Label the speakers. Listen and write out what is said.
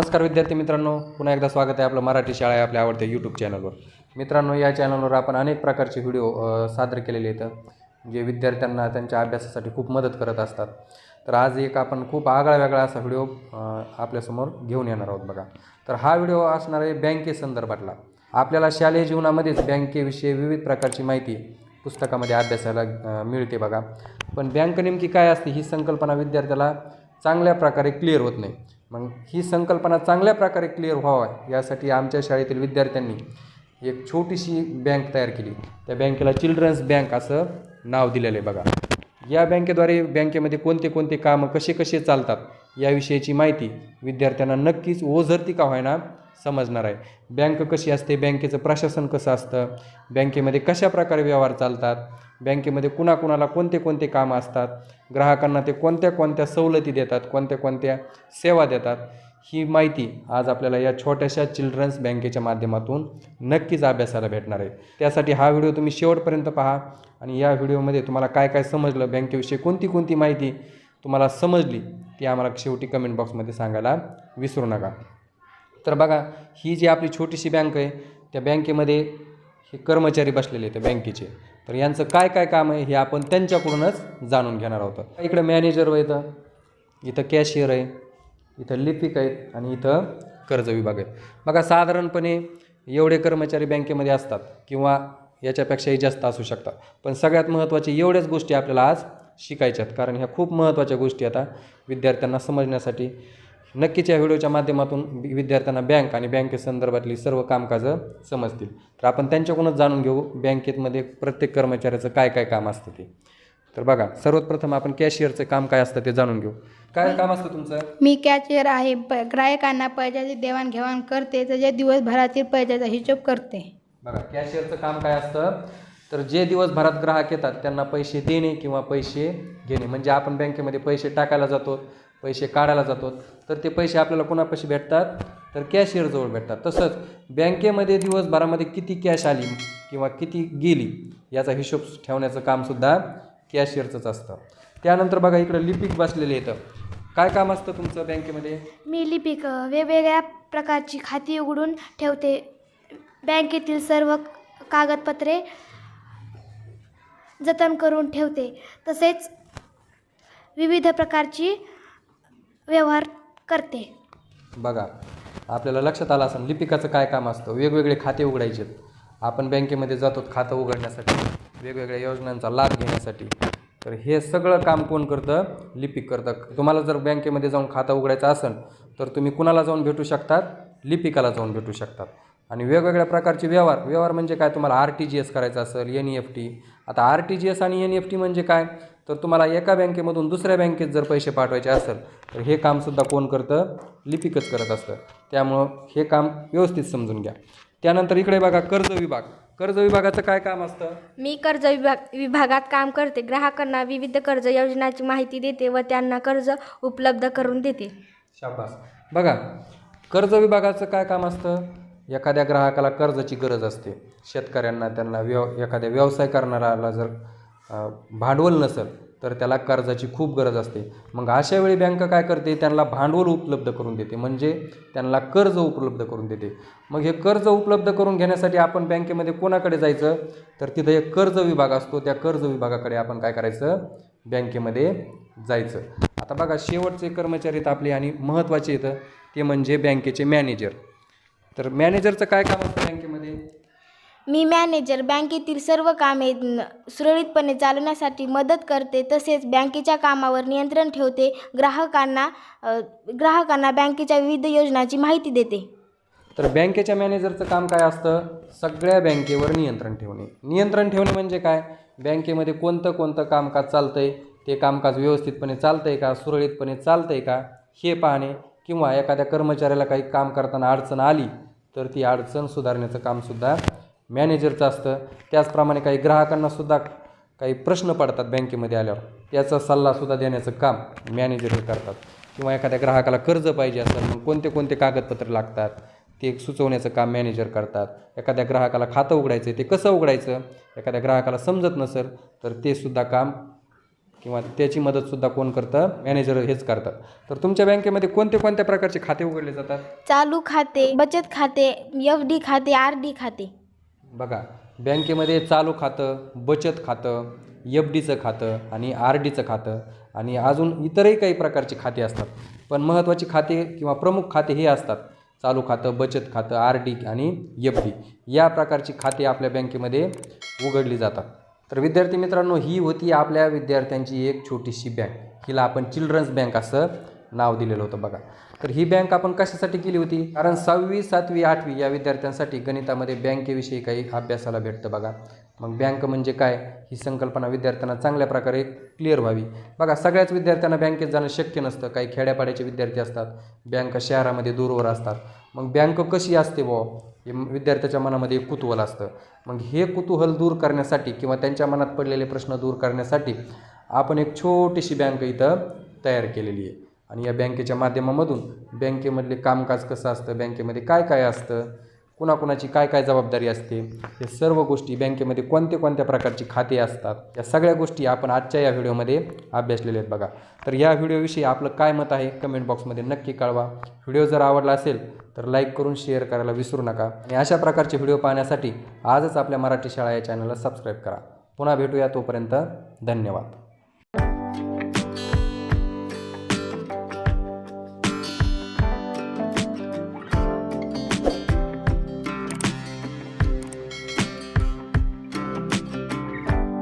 Speaker 1: नमस्कार विद्यार्थी मित्रांनो पुन्हा एकदा स्वागत आहे आपलं मराठी शाळा आहे आपल्या आवडत्या यूट्यूब चॅनलवर मित्रांनो या चॅनलवर आपण अनेक प्रकारचे व्हिडिओ सादर केलेले आहेत जे विद्यार्थ्यांना त्यांच्या अभ्यासासाठी खूप मदत करत असतात. तर आज एक आपण खूप आगळा वेगळा असा व्हिडिओ आपल्यासमोर घेऊन येणार आहोत बघा. तर हा व्हिडिओ असणार आहे बँकेसंदर्भातला आपल्याला शालेय जीवनामध्येच बँकेविषयी विविध प्रकारची माहिती पुस्तकामध्ये अभ्यासाला मिळते बघा. पण बँक नेमकी काय असते ही संकल्पना विद्यार्थ्याला चांगल्या प्रकारे क्लिअर होत नाही. मग ही संकल्पना चांगल्या प्रकारे क्लिअर व्हावा यासाठी आमच्या शाळेतील विद्यार्थ्यांनी एक छोटीशी बँक तयार केली. त्या बँकेला चिल्ड्रन्स बँक असं नाव दिलेलं आहे बघा. या बँकेद्वारे बँकेमध्ये कोणते कोणते कामं कसे कसे चालतात याविषयीची माहिती विद्यार्थ्यांना नक्कीच ओझरती का होईना समजणार आहे. बँक कशी असते बँकेचं प्रशासन कसं असतं बँकेमध्ये कशा प्रकारे व्यवहार चालतात बँकेमध्ये कुणाकुणाला कोणते कोणते कामं असतात ग्राहकांना ते कोणत्या कोणत्या सवलती देतात कोणत्या कोणत्या सेवा देतात ही माहिती आज आपल्याला या छोट्याशा चिल्ड्रन्स बँकेच्या माध्यमातून नक्कीच अभ्यासाला भेटणार आहे. त्यासाठी हा व्हिडिओ तुम्ही शेवटपर्यंत पहा आणि या व्हिडिओमध्ये तुम्हाला काय काय समजलं बँकेविषयी कोणती कोणती माहिती तुम्हाला समजली ती आम्हाला शेवटी कमेंट बॉक्समध्ये सांगायला विसरू नका. तर बघा ही जी आपली छोटीशी बँक आहे त्या बँकेमध्ये हे कर्मचारी बसलेले आहेत बँकेचे. तर यांचं काय काय काम आहे हे आपण त्यांच्याकडूनच जाणून घेणार आहोत. इकडं मॅनेजर व इथं इथं कॅशियर आहे इथं लिपिक आहेत आणि इथं कर्ज विभाग आहेत. बघा साधारणपणे एवढे कर्मचारी बँकेमध्ये असतात किंवा याच्यापेक्षाही जास्त असू शकतात. पण सगळ्यात महत्त्वाचे एवढ्याच गोष्टी आपल्याला आज शिकायच्यात. कारण ह्या खूप महत्त्वाच्या गोष्टी आता विद्यार्थ्यांना समजण्यासाठी नक्कीच या व्हिडिओच्या माध्यमातून विद्यार्थ्यांना बँक आणि बँकेसंदर्भातली सर्व कामकाजं समजतील. तर आपण त्यांच्याकडूनच जाणून घेऊ बँकेमध्ये प्रत्येक कर्मचाऱ्याचं काय काय काम असतं ते. तर बघा सर्वात प्रथम आपण कॅशियरचं काम काय असतं ते जाणून घेऊ. काय काम असतं तुमचं?
Speaker 2: मी कॅचियर आहे प ग्राहकांना पैशाची देवाणघेवाण करते त्याच्या दिवसभरातील पैशाचा हिशोब करते.
Speaker 1: बघा कॅशियरचं काम काय असतं? तर जे दिवसभरात ग्राहक येतात त्यांना पैसे देणे किंवा पैसे घेणे. म्हणजे आपण बँकेमध्ये पैसे टाकायला जातो पैसे काढायला जातो तर ते पैसे आपल्याला कोणापाशी भेटतात? तर कॅशियरजवळ भेटतात. तसंच बँकेमध्ये दिवसभरामध्ये किती कॅश आली किंवा किती गेली याचा हिशोब ठेवण्याचं कामसुद्धा कॅशियरचंच असतं. त्यानंतर बघा इकडं लिपिक बसलेले येतं काय काम असतं तुमचं बँकेमध्ये?
Speaker 2: मी लिपिक वेगवेगळ्या प्रकारची खाती उघडून ठेवते. बँकेतील सर्व कागदपत्रे जतन करून ठेवते. तसेच विविध प्रकारची व्यवहार करते.
Speaker 1: बघा आपल्याला लक्षात आलं असं लिपिकाचं काय काम असतं. वेगवेगळे खाते उघडायचे. आपण बँकेमध्ये जातो खातं उघडण्यासाठी वेगवेगळ्या योजनांचा लाभ घेण्यासाठी. तर हे सगळं काम कोण करतं? लिपिक करतं. तुम्हाला जर बँकेमध्ये जाऊन खातं उघडायचं असेल तर तुम्ही कुणाला जाऊन भेटू शकतात? लिपिकाला जाऊन भेटू शकतात. आणि वेगवेगळ्या प्रकारचे व्यवहार. व्यवहार म्हणजे काय? तुम्हाला आर टी जी एस करायचं असेल एन ई एफ टी आता आर टी जी एस आणि एन ई एफ टी म्हणजे काय? तर तुम्हाला एका बँकेमधून दुसऱ्या बँकेत जर पैसे पाठवायचे असेल तर हे कामसुद्धा कोण करतं? लिपिकच करत असतं. त्यामुळं हे काम व्यवस्थित समजून घ्या. त्यानंतर इकडे बघा कर्ज विभाग. कर्ज विभागाचं काय काम असतं?
Speaker 3: मी कर्ज विभाग विभागात काम करते. ग्राहकांना विविध कर्ज योजनाची माहिती देते व त्यांना कर्ज उपलब्ध करून देते.
Speaker 1: शाबास. बघा कर्ज विभागाचं काय काम असतं? एखाद्या ग्राहकाला कर्जाची गरज असते. शेतकऱ्यांना त्यांना व्यव एखाद्या व्यवसाय करणाऱ्याला जर भांडवल नसेल तर त्याला कर्जाची खूप गरज असते. मग अशा वेळी बँक काय करते? त्यांना भांडवल उपलब्ध करून देते. म्हणजे त्यांना कर्ज उपलब्ध करून देते. मग हे कर्ज उपलब्ध करून घेण्यासाठी आपण बँकेमध्ये कोणाकडे जायचं? तर तिथं एक कर्ज विभाग असतो. त्या कर्ज विभागाकडे आपण काय करायचं? बँकेमध्ये जायचं. आता बघा शेवटचे कर्मचारी आहेत आपले आणि महत्त्वाचे येतं ते म्हणजे बँकेचे मॅनेजर. तर मॅनेजरचं काय काम असतं? बँकेमध्ये
Speaker 3: मी मॅनेजर बँकेतील सर्व कामे सुरळीतपणे चालवण्यासाठी मदत करते तसेच बँकेच्या कामावर नियंत्रण ठेवते ग्राहकांना ग्राहकांना बँकेच्या विविध योजनांची माहिती देते.
Speaker 1: तर बँकेच्या मॅनेजरचं काम काय असतं? सगळ्या बँकेवर नियंत्रण ठेवणे. नियंत्रण ठेवणे म्हणजे काय? बँकेमध्ये कोणतं कोणतं कामकाज चालतंय? ते कामकाज व्यवस्थितपणे चालतंय का? सुरळीतपणे चालतंय का? हे पाहणे. किंवा एखाद्या कर्मचाऱ्याला काही काम करताना अडचण आली तर ती अडचण सुधारण्याचं कामसुद्धा मॅनेजरचं असतं. त्याचप्रमाणे काही ग्राहकांनासुद्धा काही प्रश्न पडतात बँकेमध्ये आल्यावर. त्याचा सल्लासुद्धा देण्याचं काम मॅनेजर हे करतात. किंवा एखाद्या ग्राहकाला कर्ज पाहिजे असेल मग कोणते कोणते कागदपत्र लागतात ते सुचवण्याचं काम मॅनेजर करतात. एखाद्या ग्राहकाला खातं उघडायचं ते कसं उघडायचं? एखाद्या ग्राहकाला समजत नसेल तर ते सुद्धा काम किंवा त्याची मदतसुद्धा कोण करतं? मॅनेजर हेच करतात. तर तुमच्या बँकेमध्ये कोणते कोणत्या प्रकारचे खाते उघडले जातात?
Speaker 3: चालू खाते बचत खाते एफ डी खाते आर डी खाते.
Speaker 1: बघा बँकेमध्ये चालू खातं बचत खातं एफ डीचं खातं आणि आर डीचं खातं आणि अजून इतरही काही प्रकारचे खाते असतात. पण महत्त्वाची खाते किंवा प्रमुख खाते हे असतात. चालू खातं बचत खातं आर डी आणि एफ डी. या प्रकारची खाते आपल्या बँकेमध्ये उघडली जातात. तर विद्यार्थी मित्रांनो ही होती आपल्या विद्यार्थ्यांची एक छोटीशी बँक. हिला आपण चिल्ड्रन्स बँक असं नाव दिलेलं होतं बघा. तर ही बँक आपण कशासाठी केली होती? कारण सहावी सातवी आठवी या विद्यार्थ्यांसाठी गणितामध्ये बँकेविषयी काही अभ्यासाला भेटतं बघा. मग बँक म्हणजे काय? ही संकल्पना विद्यार्थ्यांना चांगल्या प्रकारे क्लिअर व्हावी. बघा सगळ्याच विद्यार्थ्यांना बँकेत जाणं शक्य नसतं. काही खेड्यापाड्याचे विद्यार्थी असतात. बँक शहरामध्ये दूरवर असतात. मग बँक कशी असते बुवा? हे विद्यार्थ्याच्या मनामध्ये कुतूहल असतं. मग हे कुतूहल दूर करण्यासाठी किंवा त्यांच्या मनात पडलेले प्रश्न दूर करण्यासाठी आपण एक छोटीशी बँक इथं तयार केलेली आहे. आणि या बँकेच्या माध्यमामधून बँकेमधले कामकाज कसं असतं बँकेमध्ये काय काय असतं कुणाकुणाची काय काय जबाबदारी असते हे सर्व गोष्टी बँकेमध्ये कोणत्या कोणत्या प्रकारची खाते असतात या सगळ्या गोष्टी आपण आजच्या या व्हिडिओमध्ये अभ्यासलेल्या आहेत बघा. तर या व्हिडिओविषयी आपलं काय मत आहे कमेंट बॉक्समध्ये नक्की कळवा. व्हिडिओ जर आवडला असेल तर लाईक करून शेअर करायला विसरू नका. आणि अशा प्रकारचे व्हिडिओ पाहण्यासाठी आजच आपल्या मराठी शाळा या चॅनलला सबस्क्राईब करा. पुन्हा भेटूया तोपर्यंत धन्यवाद.